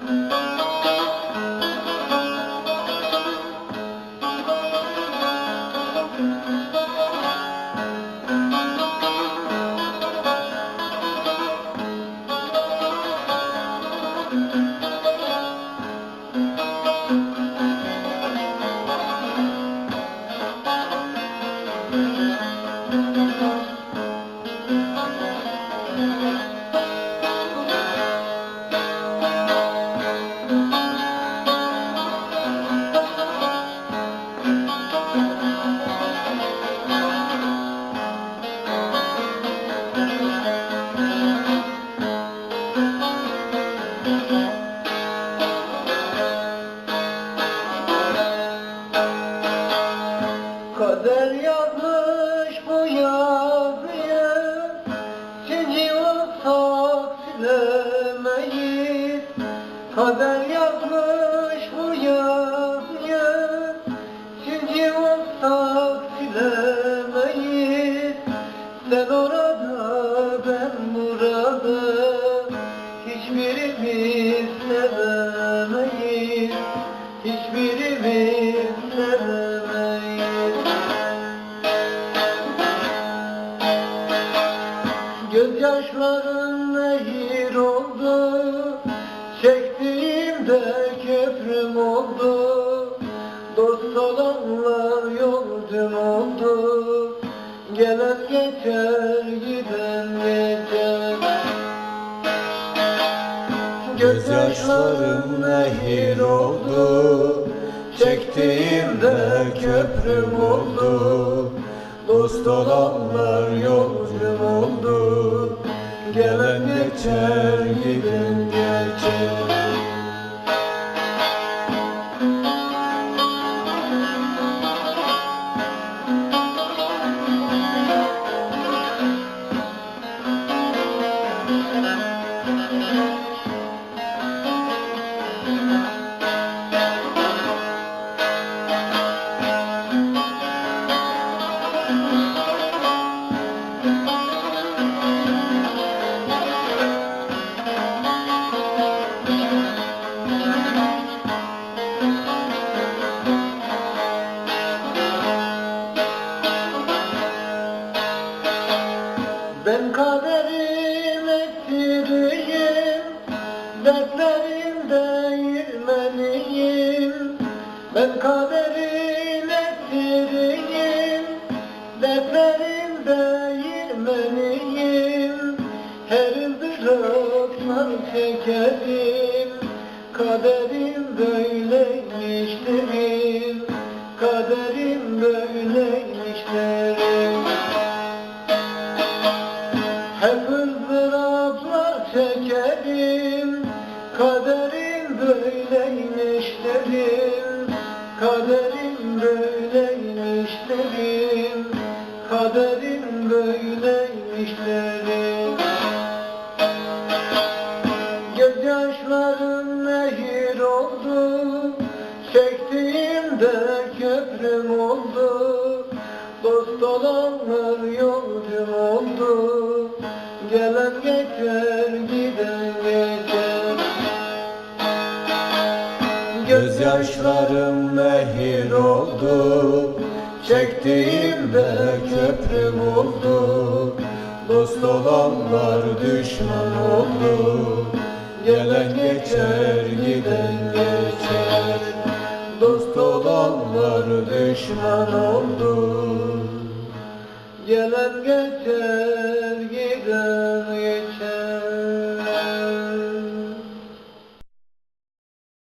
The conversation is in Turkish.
Kader Kader yazmış bu yazıyı Seni olsak silemeyiz Sen orada ben burada Hiçbirimiz sevemeyiz Hiçbirimiz sevemeyiz Gözyaşların nehir oldu Çektiğimde yolcum oldu Gelen geçer giden geçer. Gözyaşlarım nehir oldu Çektiğimde köprüm oldu. Dost olanlar yolcum oldu Gelen geçer Ben kaderim esiriyim Dertlerim değirmeniyim. Ben kaderim esiriyim Dertlerim değirmeniyim. Her ızdıraplar çekerim Kaderim böyleymiş derim Kaderim çekerim Kaderim böyleymiş derim Kaderim böyleymiş derim Kaderim böyleymiş derim. Gözyaşlarım nehir oldu Çektiğimde köprüm oldu Dost olanlar yolcum Gözyaşlarım nehir oldu Çektiğimde köprüm oldu. Dost olanlar düşman oldu Gelen geçer giden geçer. Dost olanlar düşman oldu Gelen geçer giden